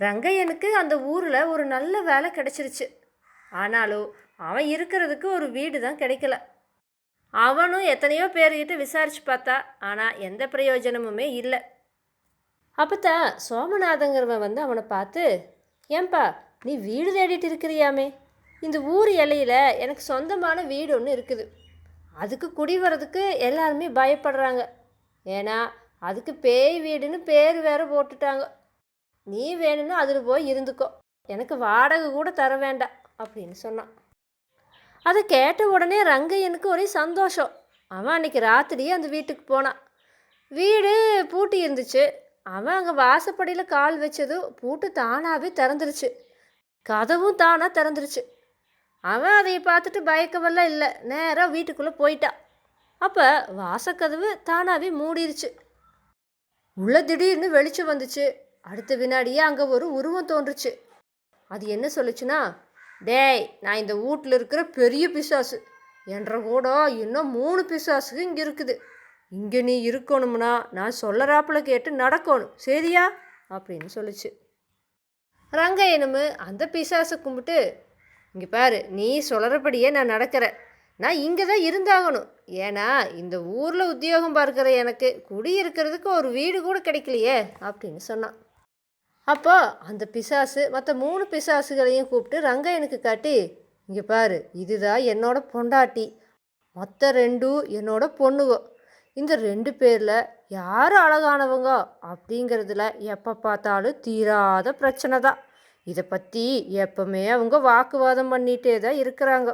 ரங்கையனுக்கு அந்த ஊரில் ஒரு நல்ல வேலை கிடைச்சிருச்சு. ஆனாலும் அவன் இருக்கிறதுக்கு ஒரு வீடு தான் கிடைக்கல. அவனும் எத்தனையோ பேர்கிட்ட விசாரிச்சு பார்த்தா ஆனால் எந்த பிரயோஜனமுமே இல்லை. அப்போத்தான் சோமநாதங்கிறவன் வந்து அவனை பார்த்து ஏன்பா நீ வீடு தேடிட்டு இருக்கிறியாமே? இந்த ஊர் எல்லையில் எனக்கு சொந்தமான வீடு ஒன்று இருக்குது. அதுக்கு குடி வர்றதுக்கு எல்லாருமே பயப்படுறாங்க. ஏன்னா அதுக்கு பேய் வீடுன்னு பேர் வேறு போட்டுட்டாங்க. நீ வேணும்னா அதில் போய் இருந்துக்கோ. எனக்கு வாடகை கூட தர வேண்டாம் அப்படின்னு சொன்னான். அதை கேட்ட உடனே ரங்கையனுக்கு ஒரே சந்தோஷம். அவன் அன்னைக்கு ராத்திரியே அந்த வீட்டுக்கு போனான். வீடு பூட்டி இருந்துச்சு. அவன் அங்கே வாசப்படியில் கால் வச்சதும் பூட்டு தானாகவே திறந்துருச்சு. கதவும் தானாக திறந்துருச்சு. அவன் அதை பார்த்துட்டு பயக்கவெல்லாம் இல்லை. நேராக வீட்டுக்குள்ளே போயிட்டான். அப்போ வாசக்கதவு தானாகவே மூடிருச்சு. உள்ள திடீர்னு வெளிச்சம் வந்துச்சு. அடுத்த வினாடியே அங்கே ஒரு உருவம் தோன்றுச்சு. அது என்ன சொல்லுச்சுன்னா டேய் நான் இந்த வீட்டில் இருக்கிற பெரிய பிசாசு. என்ற கூட இன்னும் மூணு பிசாசுக்கு இங்கே இருக்குது. இங்கே நீ இருக்கணும்னா நான் சொல்லறாப்பில் கேட்டு நடக்கணும். சரியா? அப்படின்னு சொல்லுச்சு. என்னமு அந்த பிசாசை கும்பிட்டு இங்கே பாரு நீ சொல்கிறபடியே நான் நடக்கிறேன். நான் இங்கே தான் இருந்தாகணும். ஏன்னா இந்த ஊரில் உத்தியோகம் பார்க்குற எனக்கு குடியிருக்கிறதுக்கு ஒரு வீடு கூட கிடைக்கலையே அப்படின்னு சொன்னான். அப்போ அந்த பிசாசு மற்ற மூணு பிசாசுகளையும் கூப்பிட்டு ரங்கையனுக்கு காட்டி இங்கே பாரு இதுதான் என்னோட பொண்டாட்டி. மற்ற ரெண்டும் என்னோட பொண்ணுகோ இந்த ரெண்டு பேரில் யார் அழகானவங்க? அப்படிங்கிறதுல எப்போ பார்த்தாலும் தீராத பிரச்சனை தான். இதை பற்றி எப்பவுமே அவங்க வாக்குவாதம் பண்ணிகிட்டே தான் இருக்கிறாங்க.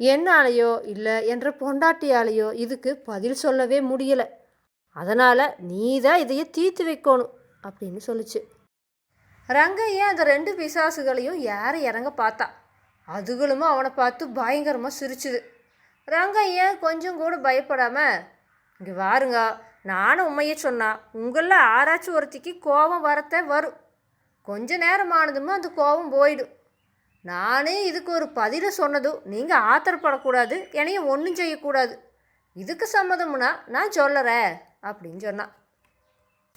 என்னாலேயோ இல்லை என்ற பொண்டாட்டியாலேயோ இதுக்கு பதில் சொல்லவே முடியலை. அதனால் நீ தான் இதையே தீர்த்து வைக்கணும். அப்படின்னு சொல்லுச்சு. ரங்கையே அந்த ரெண்டு பிசாசுகளையும் ஏற இறங்க பார்த்தா. அதுகளும் அவனை பார்த்து பயங்கரமாக சிரிச்சுது. ரங்கையன் கொஞ்சம் கூட பயப்படாமல் இங்கே வாருங்க நானும் உண்மையை சொன்னா உங்களில் ஆராய்ச்சி ஒருத்திக்கு கோபம் வரத்த வரும். கொஞ்ச நேரம் ஆனதுமே அந்த கோபம் போயிடும் நானே இதுக்கு ஒரு பதிலை சொன்னதும் நீங்கள் ஆத்திரப்படக்கூடாது என்னையும் ஒன்றும் செய்யக்கூடாது. இதுக்கு சம்மதம்னா நான் சொல்லறேன் அப்படின்னு சொன்னான்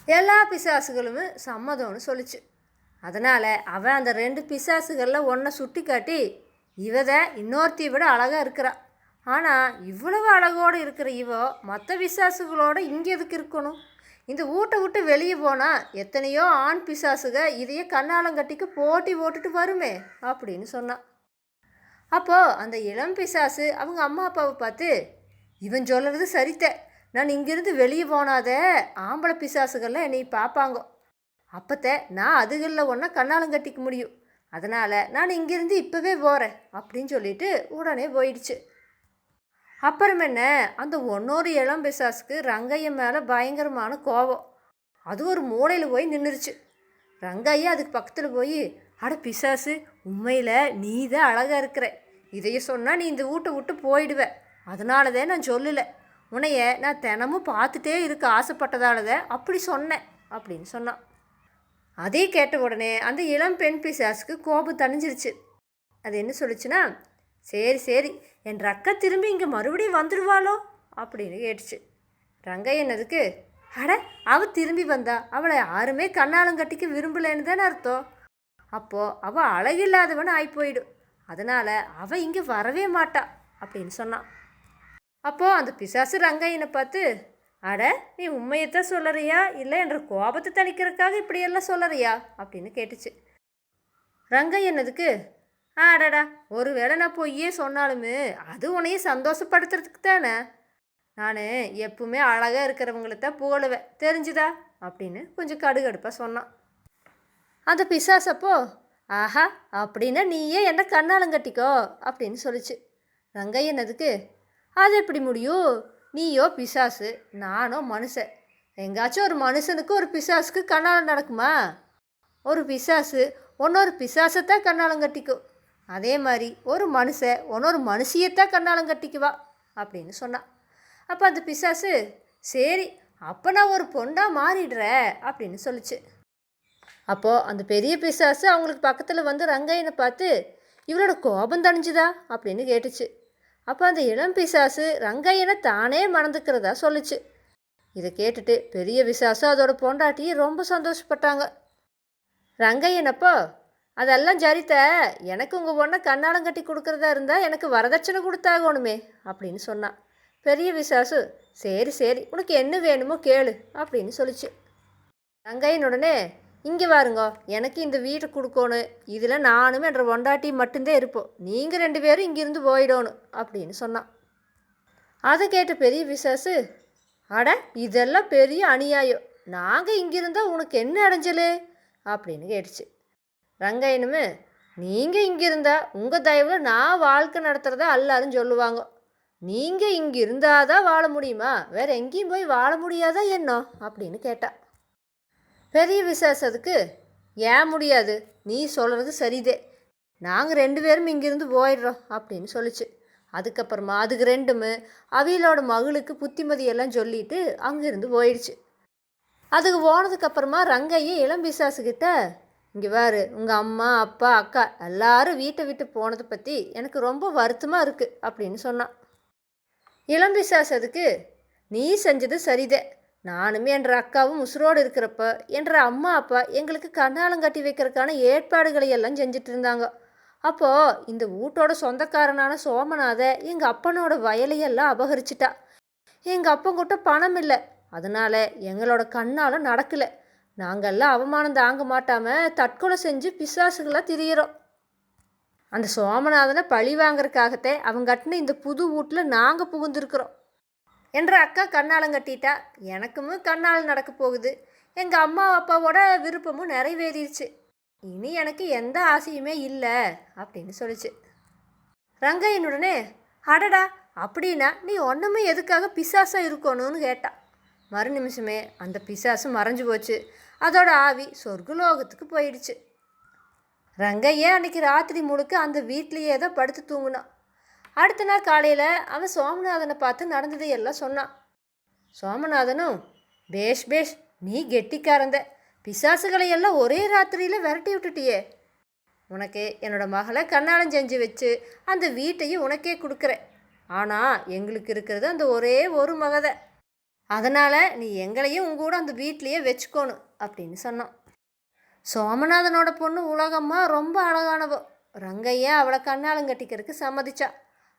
எல்லா பிசாசுகளுமே சம்மதம்னு சொல்லிச்சு. அதனால் அவன் அந்த ரெண்டு பிசாசுகளில் ஒன்றை சுட்டி காட்டி இவத இன்னொருத்தி விட அழகாக இருக்கிறா. ஆனால் இவ்வளவு அழகோடு இருக்கிற இவோ மற்ற பிசாசுகளோடு இங்கே எதுக்கு இருக்கணும்? இந்த வீட்டை விட்டு வெளியே போனால் எத்தனையோ ஆண் பிசாசுக இதையே கண்ணாலங்கட்டிக்கு போட்டி போட்டுட்டு வருமே அப்படின்னு சொன்னான் அப்போது அந்த இளம் பிசாசு அவங்க அம்மா அப்பாவை பார்த்து இவன் சொல்கிறது சரித்தை நான் இங்கேருந்து வெளியே போனாதே. ஆம்பளை பிசாசுகள்லாம் என்னை பார்ப்பாங்க. அப்பத்த நான் அதுகளில் ஒன்றா கண்ணாலம் கட்டிக்க முடியும். அதனால் நான் இங்கேருந்து இப்போவே போகிறேன் அப்படின்னு சொல்லிட்டு உடனே போயிடுச்சு. அப்புறம் என்ன? அந்த ஒன்னொரு இளம் பிசாசுக்கு ரங்கையன் மேலே பயங்கரமான கோபம். அது ஒரு மூளையில் போய் நின்றுருச்சு ரங்கையா அதுக்கு பக்கத்தில் போய் அட பிசாசு உண்மையில் நீ தான் அழகாக இருக்கிற. இதைய சொன்னால் நீ இந்த வீட்டை விட்டு போயிடுவ. அதனால தான் நான் சொல்லலை. உன்னைய நான் தினமும் பார்த்துட்டே இருக்க ஆசைப்பட்டதாலதான் அப்படி சொன்னேன் அப்படின்னு சொன்னான். அதே கேட்ட உடனே அந்த இளம் பெண் பிசாசுக்கு கோபம் தணிஞ்சிருச்சு. அது என்ன சொல்லுச்சுன்னா சரி சரி என் ரக்க திரும்பி இங்கே மறுபடியும் வந்துடுவாளோ அப்படின்னு கேட்டுச்சு. ரங்கையன் அதுக்கு அட அவள் திரும்பி வந்தா அவளை யாருமே கண்ணாலங்கட்டிக்கு விரும்பலைன்னு தானே அர்த்தம். அப்போது அவள் அழகில்லாதவன் ஆகி போயிடும் அதனால் அவள் இங்கே வரவே மாட்டா அப்படின்னு சொன்னான். அப்போது அந்த பிசாசு ரங்கையனை பார்த்து அட நீ உண்மையைத்தான் சொல்லறியா? இல்லை என்ற கோபத்தை தணிக்கிறதுக்காக இப்படியெல்லாம் சொல்லறியா? அப்படின்னு கேட்டுச்சு. ரங்கையன் ஆ அடடா ஒருவேளை நான் பொய்யே சொன்னாலுமே அது உன்னையும் சந்தோஷப்படுத்துறதுக்கு தானே? நான் எப்பவுமே அழகாக இருக்கிறவங்கள தான் புகழுவேன். தெரிஞ்சுதா? அப்படின்னு கொஞ்சம் கடுகடுப்பாக சொன்னான். அந்த பிசாசப்போ ஆஹா அப்படின்னா நீயே என்ன கண்ணாலங்கட்டிக்கோ அப்படின்னு சொல்லிச்சு. ரங்கையன் என்னதுக்கு அது எப்படி முடியும்? நீயோ பிசாசு. நானோ மனுஷன். எங்காச்சும் ஒரு மனுஷனுக்கு ஒரு பிசாசுக்கு கண்ணாலம் நடக்குமா? ஒரு பிசாசு ஒன்னொரு பிசாசத்தான் கண்ணாலம் கட்டிக்கும். அதே மாதிரி ஒரு மனுஷன் ஒன்னொரு மனுஷியத்தான் கண்ணாலம் கட்டிக்குவா அப்படின்னு சொன்னான் அப்போ அந்த பிசாசு சரி அப்போ நான் ஒரு பொண்ணாக மாறிடுறேன் அப்படின்னு சொல்லுச்சு. அப்போது அந்த பெரிய பிசாசு அவங்களுக்கு பக்கத்தில் வந்து ரங்கையனை பார்த்து இவளோட கோபம் தணிஞ்சுதா? அப்படின்னு கேட்டுச்சு. அப்போ அந்த இளம் பிசாசு ரங்கையனை தானே மறந்துக்கிறதா சொல்லுச்சு. இதை கேட்டுட்டு பெரிய பிசாசு அதோட பொண்டாட்டியும் ரொம்ப சந்தோஷப்பட்டாங்க. ரங்கையனப்போ அதெல்லாம் சரித்த எனக்கு உங்கள் பொண்ணை கண்ணாலம் கட்டி கொடுக்குறதா இருந்தால் எனக்கு வரதட்சணை கொடுத்தாகணுமே அப்படின்னு சொன்னான் பெரிய விசாசு சரி சரி உனக்கு என்ன வேணுமோ கேளு அப்படின்னு சொல்லிச்சு. ரங்கையன் உடனே இங்கே வாருங்க. எனக்கு இந்த வீட்டை கொடுக்கணும் இதில் நானும் என்ற ஒண்டாட்டி மட்டும்தான் இருப்போம். நீங்கள் ரெண்டு பேரும் இங்கிருந்து போயிடணும் அப்படின்னு சொன்னான். அதை கேட்ட பெரிய விசேஷு அட இதெல்லாம் பெரிய அநியாயம். நாங்கள் இங்கிருந்தால் உனக்கு என்ன அடைஞ்சலு? அப்படின்னு கேட்டுச்சு. ரங்கையனுமே நீங்கள் இங்கிருந்தா உங்கள் தயவில் நான் வாழ்க்கை நடத்துகிறதா எல்லாரும் சொல்லுவாங்க. நீங்கள் இங்கே இருந்தால் தான் வாழ முடியுமா? வேற எங்கேயும் போய் வாழ முடியாதா என்ன? அப்படின்னு கேட்டா. பெரிய விசேஷத்துக்கு ஏன் முடியாது? நீ சொல்கிறது சரிதே. நாங்கள் ரெண்டு பேரும் இங்கேருந்து போயிடுறோம் அப்படின்னு சொல்லிச்சு. அதுக்கப்புறமா அதுக்கு ரெண்டுமே அவியலோட மகளுக்கு புத்திமதியெல்லாம் சொல்லிட்டு அங்கேருந்து போயிடுச்சு. அதுக்கு போனதுக்கப்புறமா ரங்கையே இளம் பிசாசுக்கிட்ட இங்கே வேறு உங்கள் அம்மா அப்பா அக்கா எல்லாரும் வீட்டை விட்டு போனதை பற்றி எனக்கு ரொம்ப வருத்தமாக இருக்குது அப்படின்னு சொன்னான். இளம் பிசாசு அதுக்கு நீ செஞ்சது சரிதே. நானுமே என்ற அக்காவும் உசுரோடு இருக்கிறப்ப என்ற அம்மா அப்பா எங்களுக்கு கண்ணாலம் கட்டி வைக்கிறதுக்கான ஏற்பாடுகளை எல்லாம் செஞ்சுட்டு இருந்தாங்க. அப்போது இந்த வீட்டோட சொந்தக்காரனான சோமநாத எங்கள் அப்பனோட வயலையெல்லாம் அபகரிச்சிட்டா. எங்கள் அப்பங்கிட்ட பணம் இல்லை. அதனால எங்களோட கண்ணால் நடக்கலை. நாங்கள்லாம் அவமானம் தாங்க மாட்டாமல் தற்கொலை செஞ்சு பிசாசுகளாக திரியிறோம். அந்த சோமநாதனை பழி வாங்கறதுக்காகத்தே அவங்க கட்டின இந்த புது வீட்டில் நாங்கள் புகுந்திருக்கிறோம். என்ற அக்கா கண்ணாலங்கட்டிட்டா எனக்குமே கண்ணாலம் நடக்க போகுது. எங்கள் அம்மா அப்பாவோட விருப்பமும் நிறைவேறிடுச்சு இனி எனக்கு எந்த ஆசையுமே இல்லை அப்படின்னு சொல்லிச்சு. ரங்கையனுடனே அடடா அப்படின்னா நீ ஒன்றுமே எதுக்காக பிசாசாக இருக்கணும்னு கேட்டா. மறு நிமிஷமே அந்த பிசாசு மறைஞ்சு போச்சு. அதோட ஆவி சொர்க்கலோகத்துக்கு போயிடுச்சு. ரங்கையே அன்னைக்கு ராத்திரி முழுக்க அந்த வீட்லேயே தான் படுத்து தூங்கினான் அடுத்த நாள் காலையில் அவன் சோமநாதனை பார்த்து நடந்ததை எல்லாம் சொன்னான். சோமநாதனும் பேஷ் பேஷ் நீ கெட்டிக்காரந்த. பிசாசுகளை எல்லாம் ஒரே ராத்திரியில் விரட்டி விட்டுட்டியே. உனக்கு என்னோட மகளை கண்ணாலம் செஞ்சு வச்சு அந்த வீட்டையும் உனக்கே கொடுக்குறேன். ஆனால் எங்களுக்கு இருக்கிறது அந்த ஒரே ஒரு மகதை. அதனால் நீ எங்களையும் உங்க கூட அந்த வீட்லேயே வச்சுக்கோணும் அப்படின்னு சொன்னான். சோமநாதனோட பொண்ணு உலகம்மா ரொம்ப அழகானவோ. ரங்கையா அவளை கண்ணாலம் கட்டிக்கிறதுக்கு சம்மதிச்சா.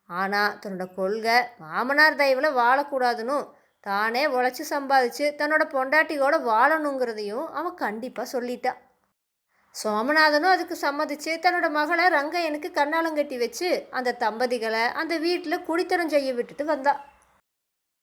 ஆனால் தன்னோட கொள்கை மாமனார் தயவில் வாழக்கூடாதுன்னு தானே உழைச்சி சம்பாதிச்சு தன்னோட பொண்டாட்டியோட வாழணுங்கிறதையும் அவன் கண்டிப்பாக சொல்லிட்டான் சோமநாதனும் அதுக்கு சம்மதிச்சு தன்னோட மகளை ரங்கையனுக்கு கண்ணாலங்கட்டி வச்சு அந்த தம்பதிகளை அந்த வீட்டில் குடித்தனம் செய்ய விட்டுட்டு வந்தான்